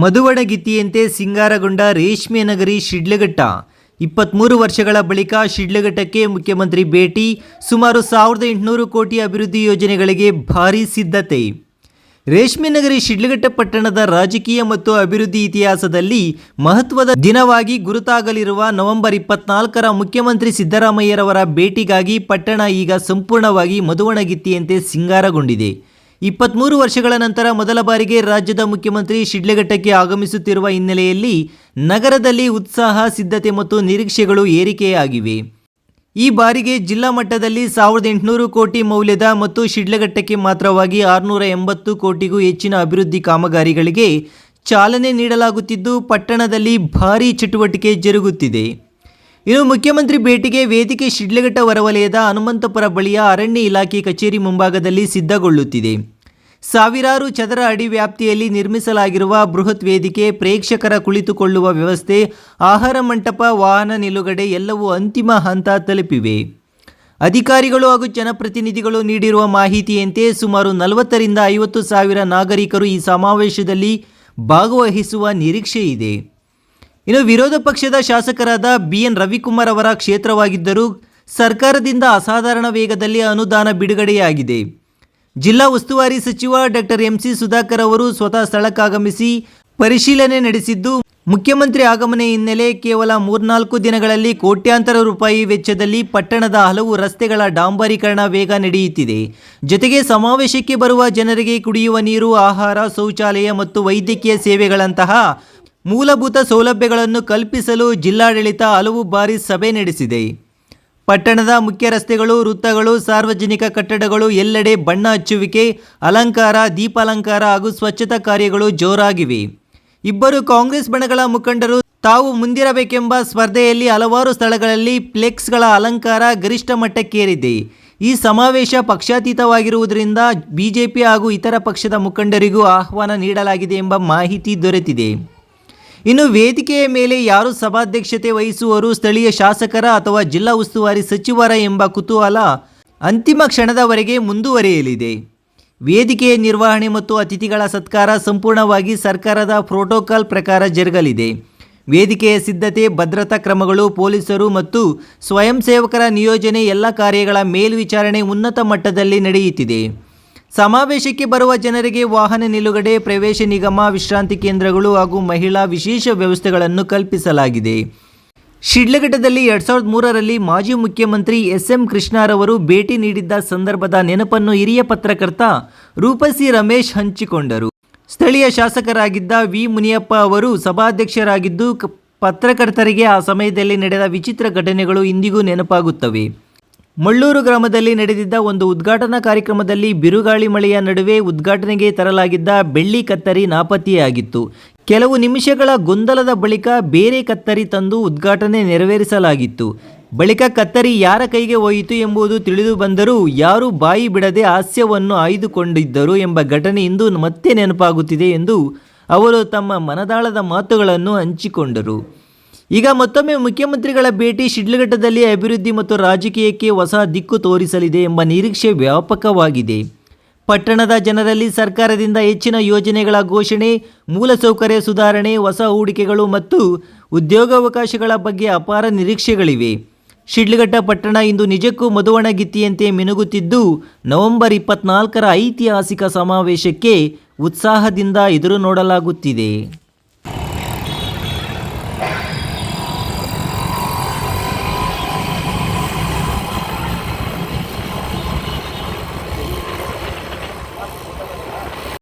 ಮಧುವಣಗಿತ್ತಿಯಂತೆ ಸಿಂಗಾರಗೊಂಡ ರೇಷ್ಮೆ ನಗರಿ ಶಿಡ್ಲಘಟ್ಟ. ಇಪ್ಪತ್ತ್ಮೂರು ವರ್ಷಗಳ ಬಳಿಕ ಶಿಡ್ಲಘಟ್ಟಕ್ಕೆ ಮುಖ್ಯಮಂತ್ರಿ ಭೇಟಿ, ಸುಮಾರು ಸಾವಿರದ ಎಂಟುನೂರು ಕೋಟಿ ಅಭಿವೃದ್ಧಿ ಯೋಜನೆಗಳಿಗೆ ಭಾರೀ ಸಿದ್ಧತೆ. ರೇಷ್ಮೆ ನಗರಿ ಶಿಡ್ಲಘಟ್ಟ ಪಟ್ಟಣದ ರಾಜಕೀಯ ಮತ್ತು ಅಭಿವೃದ್ಧಿ ಇತಿಹಾಸದಲ್ಲಿ ಮಹತ್ವದ ದಿನವಾಗಿ ಗುರುತಾಗಲಿರುವ ನವೆಂಬರ್ ಇಪ್ಪತ್ನಾಲ್ಕರ ಮುಖ್ಯಮಂತ್ರಿ ಸಿದ್ದರಾಮಯ್ಯರವರ ಭೇಟಿಗಾಗಿ ಪಟ್ಟಣ ಈಗ ಸಂಪೂರ್ಣವಾಗಿ ಮದುವಣಗಿತ್ತಿಯಂತೆ ಸಿಂಗಾರಗೊಂಡಿದೆ. ಇಪ್ಪತ್ತ್ಮೂರು ವರ್ಷಗಳ ನಂತರ ಮೊದಲ ಬಾರಿಗೆ ರಾಜ್ಯದ ಮುಖ್ಯಮಂತ್ರಿ ಶಿಡ್ಲಘಟ್ಟಕ್ಕೆ ಆಗಮಿಸುತ್ತಿರುವ ಹಿನ್ನೆಲೆಯಲ್ಲಿ ನಗರದಲ್ಲಿ ಉತ್ಸಾಹ, ಸಿದ್ಧತೆ ಮತ್ತು ನಿರೀಕ್ಷೆಗಳು ಏರಿಕೆಯಾಗಿವೆ. ಈ ಬಾರಿಗೆ ಜಿಲ್ಲಾ ಮಟ್ಟದಲ್ಲಿ ಸಾವಿರದ ಎಂಟುನೂರು ಕೋಟಿ ಮೌಲ್ಯದ ಮತ್ತು ಶಿಡ್ಲಘಟ್ಟಕ್ಕೆ ಮಾತ್ರವಾಗಿ ಆರುನೂರ ಎಂಬತ್ತು ಕೋಟಿಗೂ ಹೆಚ್ಚಿನ ಅಭಿವೃದ್ಧಿ ಕಾಮಗಾರಿಗಳಿಗೆ ಚಾಲನೆ ನೀಡಲಾಗುತ್ತಿದ್ದು, ಪಟ್ಟಣದಲ್ಲಿ ಭಾರೀ ಚಟುವಟಿಕೆ ಜರುಗುತ್ತಿದೆ. ಇನ್ನು ಮುಖ್ಯಮಂತ್ರಿ ಭೇಟಿಗೆ ವೇದಿಕೆ ಶಿಡ್ಲಘಟ್ಟ ಹೊರವಲಯದ ಹನುಮಂತಪುರ ಬಳಿಯ ಅರಣ್ಯ ಇಲಾಖೆ ಕಚೇರಿ ಮುಂಭಾಗದಲ್ಲಿ ಸಿದ್ಧಗೊಳ್ಳುತ್ತಿದೆ. ಸಾವಿರಾರು ಚದರ ಅಡಿ ವ್ಯಾಪ್ತಿಯಲ್ಲಿ ನಿರ್ಮಿಸಲಾಗಿರುವ ಬೃಹತ್ ವೇದಿಕೆ ಪ್ರೇಕ್ಷಕರ ಕುಳಿತುಕೊಳ್ಳುವ ವ್ಯವಸ್ಥೆ, ಆಹಾರ ಮಂಟಪ, ವಾಹನ ನಿಲುಗಡೆ ಎಲ್ಲವೂ ಅಂತಿಮ ಹಂತ ತಲುಪಿವೆ. ಅಧಿಕಾರಿಗಳು ಹಾಗೂ ಜನಪ್ರತಿನಿಧಿಗಳು ನೀಡಿರುವ ಮಾಹಿತಿಯಂತೆ ಸುಮಾರು ನಲವತ್ತರಿಂದ ಐವತ್ತು ಸಾವಿರ ನಾಗರಿಕರು ಈ ಸಮಾವೇಶದಲ್ಲಿ ಭಾಗವಹಿಸುವ ನಿರೀಕ್ಷೆ ಇದೆ ಇನ್ನು ವಿರೋಧ ಪಕ್ಷದ ಶಾಸಕರಾದ ಬಿ ಎನ್ ರವಿಕುಮಾರ್ ಅವರ ಕ್ಷೇತ್ರವಾಗಿದ್ದರೂ ಸರ್ಕಾರದಿಂದ ಅಸಾಧಾರಣ ವೇಗದಲ್ಲಿ ಅನುದಾನ ಬಿಡುಗಡೆಯಾಗಿದೆ. ಜಿಲ್ಲಾ ಉಸ್ತುವಾರಿ ಸಚಿವ ಡಾಕ್ಟರ್ ಎಂ ಸಿ ಸುಧಾಕರ್ ಅವರು ಸ್ವತಃ ಸ್ಥಳಕ್ಕಾಗಮಿಸಿ ಪರಿಶೀಲನೆ ನಡೆಸಿದ್ದು, ಮುಖ್ಯಮಂತ್ರಿ ಆಗಮನ ಹಿನ್ನೆಲೆ ಕೇವಲ ಮೂರ್ನಾಲ್ಕು ದಿನಗಳಲ್ಲಿ ಕೋಟ್ಯಾಂತರ ರೂಪಾಯಿ ವೆಚ್ಚದಲ್ಲಿ ಪಟ್ಟಣದ ಹಲವು ರಸ್ತೆಗಳ ಡಾಂಬರೀಕರಣ ವೇಗ ನಡೆಯುತ್ತಿದೆ. ಜೊತೆಗೆ ಸಮಾವೇಶಕ್ಕೆ ಬರುವ ಜನರಿಗೆ ಕುಡಿಯುವ ನೀರು, ಆಹಾರ, ಶೌಚಾಲಯ ಮತ್ತು ವೈದ್ಯಕೀಯ ಸೇವೆಗಳಂತಹ ಮೂಲಭೂತ ಸೌಲಭ್ಯಗಳನ್ನು ಕಲ್ಪಿಸಲು ಜಿಲ್ಲಾಡಳಿತ ಹಲವು ಬಾರಿ ಸಭೆ ನಡೆಸಿದೆ. ಪಟ್ಟಣದ ಮುಖ್ಯ ರಸ್ತೆಗಳು, ವೃತ್ತಗಳು, ಸಾರ್ವಜನಿಕ ಕಟ್ಟಡಗಳು, ಎಲ್ಲೆಡೆ ಬಣ್ಣ ಹಚ್ಚುವಿಕೆ, ಅಲಂಕಾರ, ದೀಪಾಲಂಕಾರ ಹಾಗೂ ಸ್ವಚ್ಛತಾ ಕಾರ್ಯಗಳು ಜೋರಾಗಿವೆ. ಇಬ್ಬರು ಕಾಂಗ್ರೆಸ್ ಬಣಗಳ ಮುಖಂಡರು ತಾವು ಮುಂದಿರಬೇಕೆಂಬ ಸ್ಪರ್ಧೆಯಲ್ಲಿ ಹಲವಾರು ಸ್ಥಳಗಳಲ್ಲಿ ಫ್ಲೆಕ್ಸ್ಗಳ ಅಲಂಕಾರ ಗರಿಷ್ಠ ಮಟ್ಟಕ್ಕೇರಿದೆ. ಈ ಸಮಾವೇಶ ಪಕ್ಷಾತೀತವಾಗಿರುವುದರಿಂದ ಬಿಜೆಪಿ ಹಾಗೂ ಇತರ ಪಕ್ಷದ ಮುಖಂಡರಿಗೂ ಆಹ್ವಾನ ನೀಡಲಾಗಿದೆ ಎಂಬ ಮಾಹಿತಿ ದೊರೆತಿದೆ. ಇನ್ನು ವೇದಿಕೆಯ ಮೇಲೆ ಯಾರು ಸಭಾಧ್ಯಕ್ಷತೆ ವಹಿಸುವರು, ಸ್ಥಳೀಯ ಶಾಸಕರ ಅಥವಾ ಜಿಲ್ಲಾ ಉಸ್ತುವಾರಿ ಸಚಿವರ ಎಂಬ ಕುತೂಹಲ ಅಂತಿಮ ಕ್ಷಣದವರೆಗೆ ಮುಂದುವರಿಯಲಿದೆ. ವೇದಿಕೆಯ ನಿರ್ವಹಣೆ ಮತ್ತು ಅತಿಥಿಗಳ ಸತ್ಕಾರ ಸಂಪೂರ್ಣವಾಗಿ ಸರ್ಕಾರದ ಪ್ರೋಟೋಕಾಲ್ ಪ್ರಕಾರ ಜರುಗಲಿದೆ. ವೇದಿಕೆಯ ಸಿದ್ಧತೆ, ಭದ್ರತಾ ಕ್ರಮಗಳು, ಪೊಲೀಸರು ಮತ್ತು ಸ್ವಯಂ ಸೇವಕರ ನಿಯೋಜನೆ ಎಲ್ಲ ಕಾರ್ಯಗಳ ಮೇಲ್ವಿಚಾರಣೆ ಉನ್ನತ ಮಟ್ಟದಲ್ಲಿ ನಡೆಯುತ್ತಿದೆ. ಸಮಾವೇಶಕ್ಕೆ ಬರುವ ಜನರಿಗೆ ವಾಹನ ನಿಲುಗಡೆ, ಪ್ರವೇಶ ನಿಗಮ, ವಿಶ್ರಾಂತಿ ಕೇಂದ್ರಗಳು ಹಾಗೂ ಮಹಿಳಾ ವಿಶೇಷ ವ್ಯವಸ್ಥೆಗಳನ್ನು ಕಲ್ಪಿಸಲಾಗಿದೆ. ಶಿಡ್ಲಘಟ್ಟದಲ್ಲಿ ಎರಡ್ ಸಾವಿರದ ಮೂರರಲ್ಲಿ ಮಾಜಿ ಮುಖ್ಯಮಂತ್ರಿ ಎಸ್ ಎಂ ಕೃಷ್ಣಾರವರು ಭೇಟಿ ನೀಡಿದ್ದ ಸಂದರ್ಭದ ನೆನಪನ್ನು ಹಿರಿಯ ಪತ್ರಕರ್ತ ರೂಪಸಿ ರಮೇಶ್ ಹಂಚಿಕೊಂಡರು. ಸ್ಥಳೀಯ ಶಾಸಕರಾಗಿದ್ದ ವಿ. ಮುನಿಯಪ್ಪ ಅವರು ಸಭಾಧ್ಯಕ್ಷರಾಗಿದ್ದು ಪತ್ರಕರ್ತರಿಗೆ ಆ ಸಮಯದಲ್ಲಿ ನಡೆದ ವಿಚಿತ್ರ ಘಟನೆಗಳು ಇಂದಿಗೂ ನೆನಪಾಗುತ್ತವೆ. ಮಳ್ಳೂರು ಗ್ರಾಮದಲ್ಲಿ ನಡೆದಿದ್ದ ಒಂದು ಉದ್ಘಾಟನಾ ಕಾರ್ಯಕ್ರಮದಲ್ಲಿ ಬಿರುಗಾಳಿ ಮಳೆಯ ನಡುವೆ ಉದ್ಘಾಟನೆಗೆ ತರಲಾಗಿದ್ದ ಬೆಳ್ಳಿ ಕತ್ತರಿ ನಾಪತ್ತೆಯಾಗಿತ್ತು. ಕೆಲವು ನಿಮಿಷಗಳ ಗೊಂದಲದ ಬಳಿಕ ಬೇರೆ ಕತ್ತರಿ ತಂದು ಉದ್ಘಾಟನೆ ನೆರವೇರಿಸಲಾಗಿತ್ತು. ಬಳಿಕ ಕತ್ತರಿ ಯಾರ ಕೈಗೆ ಹೋಯಿತು ಎಂಬುದು ತಿಳಿದು ಬಂದರೂ ಯಾರೂ ಬಾಯಿ ಬಿಡದೆ ಹಾಸ್ಯವನ್ನು ಆಯ್ದುಕೊಂಡಿದ್ದರು ಎಂಬ ಘಟನೆ ಇಂದು ಮತ್ತೆ ನೆನಪಾಗುತ್ತಿದೆ ಎಂದು ಅವರು ತಮ್ಮ ಮನದಾಳದ ಮಾತುಗಳನ್ನು ಹಂಚಿಕೊಂಡರು. ಈಗ ಮತ್ತೊಮ್ಮೆ ಮುಖ್ಯಮಂತ್ರಿಗಳ ಭೇಟಿ ಶಿಡ್ಲಘಟ್ಟದಲ್ಲಿ ಅಭಿವೃದ್ಧಿ ಮತ್ತು ರಾಜಕೀಯಕ್ಕೆ ಹೊಸ ದಿಕ್ಕು ತೋರಿಸಲಿದೆ ಎಂಬ ನಿರೀಕ್ಷೆ ವ್ಯಾಪಕವಾಗಿದೆ. ಪಟ್ಟಣದ ಜನರಲ್ಲಿ ಸರ್ಕಾರದಿಂದ ಹೆಚ್ಚಿನ ಯೋಜನೆಗಳ ಘೋಷಣೆ ಮೂಲಸೌಕರ್ಯ ಸುಧಾರಣೆ, ಹೊಸ ಹೂಡಿಕೆಗಳು ಮತ್ತು ಉದ್ಯೋಗಾವಕಾಶಗಳ ಬಗ್ಗೆ ಅಪಾರ ನಿರೀಕ್ಷೆಗಳಿವೆ. ಶಿಡ್ಲಘಟ್ಟ ಪಟ್ಟಣ ಇಂದು ನಿಜಕ್ಕೂ ಮದುವಣಗಿತ್ತಿಯಂತೆ ಮಿನುಗುತ್ತಿದ್ದು, ನವೆಂಬರ್ ಇಪ್ಪತ್ನಾಲ್ಕರ ಐತಿಹಾಸಿಕ ಸಮಾವೇಶಕ್ಕೆ ಉತ್ಸಾಹದಿಂದ ಎದುರು ನೋಡಲಾಗುತ್ತಿದೆ.